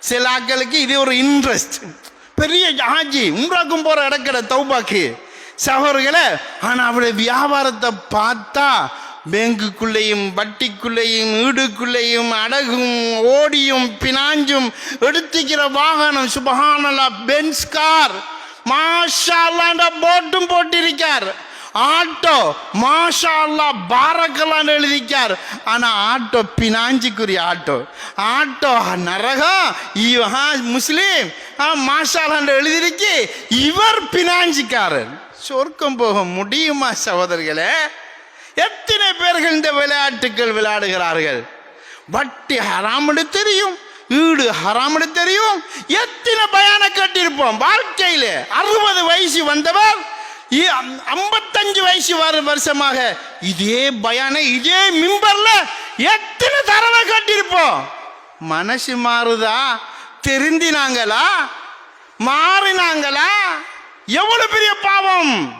சில ஆக்களுக்கு இது ஒரு இன்ட்ரெஸ்ட் பெரிய ஆஜி உம்ராக்கும் போகிற இடக்கிற தௌபாக்கு. சகோதரர்களே ஆனால் அவருடைய வியாபாரத்தை பார்த்தா பேங்குக்குள்ளேயும் வட்டிக்குள்ளேயும் வீடுக்குள்ளேயும் அடகும் ஓடியும் பினாஞ்சும் எடுத்துக்கிற வாகனம் சுபஹானலா பென்ஸ் கார் மாஷா போட்டும் போட்டு எழுதிக்கார் ஆட்டோ மாஷா அல்லா பாரக்கலான்னு எழுதிக்கார் ஆனால் ஆட்டோ பினாஞ்சிக்குரிய ஆட்டோ. ஆட்டோ நரகம் இவா முஸ்லீம் ஆ மாஷாலான்னு எழுதிருக்கு இவர் பினாஞ்சிக்காரர். சொர்க்கம் போக முடியுமா சகோதரர்களே? எத்தனை பேர்கள் இந்த விளையாட்டுகள் விளையாடுகிறார்கள்? வட்டி ஹராமடு தெரியும் ஈடு ஹராமடு தெரியும். எத்தனை பயான கட்டியிருப்போம்? வாழ்க்கையில் அறுபது வயசு வந்தவர் ஐம்பத்தஞ்சு வயசு வருஷமாக இதே பயான இதே மிம்பர்ல எத்தனை தடவை கட்டியிருப்போம்? மனசு மாறுதா? தெரிந்தினாங்களா? மாறினாங்களா? எவ்வளவு பெரிய பாவம்?